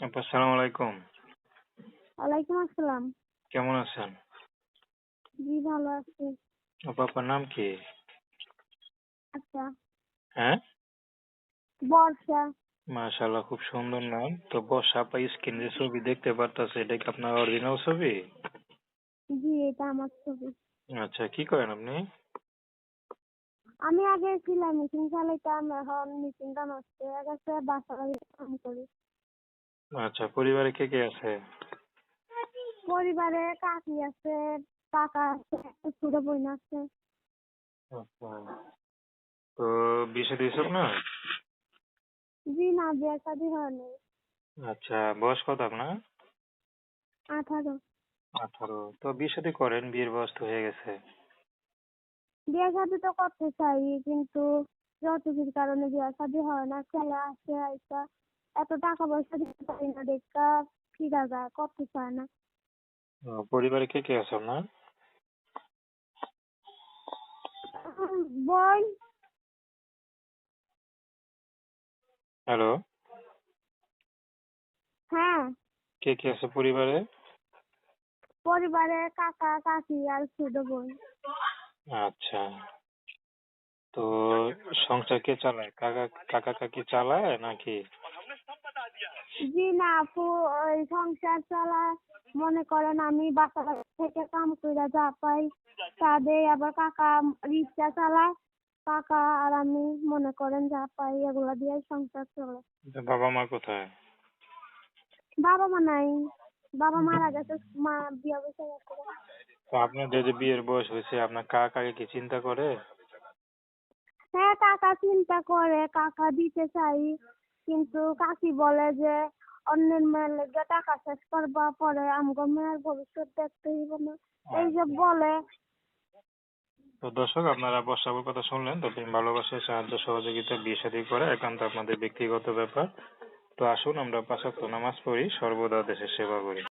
আপা আসসালামু আলাইকুম। ওয়ালাইকুম আসসালাম। কেমন আছেন? জি ভালো আছি। আপা আপনার নাম কি? আচ্ছা। হ্যাঁ? বর্ষা। মাশাআল্লাহ খুব সুন্দর নাম। তো আপা স্ক্রিনে যে ছবি দেখতে পারতাছে এটা কি আপনার অরিজিনাল ছবি? জি এটা আমার ছবি। আচ্ছা কি করেন আপনি? আমি আগে ছিলাম মেশিন চালাইতাম এখন মেশিনটা নষ্ট হয়ে গেছে বাসা কাম করি। আচ্ছা পরিবারে কে কে আছে? পরিবারে কাকি আছে কাকা আছে ছোট বোন আছে। আচ্ছা। তো বিয়ে দিয়েছ না? জি না বিয়ে শাদি হয়নি। আচ্ছা বয়স কত আপনার? আঠারো। আঠারো। তো বিয়ে শাদী করেন বিয়ের বয়স তো হয়ে গেছে। বিয়ে শাদি তো করতে চাই কিন্তু যতদিন কারণে বিয়ে শাদি হয় না ছেলে আসে আইসা এত টাকা পয়সা দিতে পারি না দেখা ফিরা যায় করতে চায় না পরিবারে কে কে আছে আপনার? বোন হ্যালো হ্যাঁ। কে কে আছে পরিবারে? পরিবারে কাকা কাকি আর ছোট বোন আচ্ছা। তো সংসার কে চালায়? কাকা কাকা কাকি চালায় নাকি জি না আপু ওই সংসার চালা। মনে করেন আমি বাসা থেকে কাম করে যা পাই তা দেই। আবার কাকা রিক্সা চালায় কাকা আর আমি মনে করেন যা পাই এগুলা দিয়ে সংসার চলে। বাবা মা কোথায়? বাবা মা নাই। বাবা মারা গেছে মা বিয়ে বসে গেছে তো আপনার যে বিয়ের বয়স হয়েছে আপনার কাকা কাকি কি চিন্তা করে? হ্যাঁ কাকা চিন্তা করে। কাকা দিতে চাই। কিন্তু কাকি বলে যে অন্যের মেয়ের লেগে টাকা শেষ করবা পরে আমগো মেয়ের ভবিষ্যৎ দেখতে হইব না। এই যে বলে। তো দর্শক আপনারা বর্ষাবুর কথা শুনলেন তো প্রেম ভালোবাসার সাহায্য সহযোগিতা বিয়ে শাদী করা একান্ত আপনাদের ব্যক্তিগত ব্যাপার। তো আসুন আমরা পাঁচ ওয়াক্ত নামাজ পড়ি সর্বদা দেশের সেবা করি।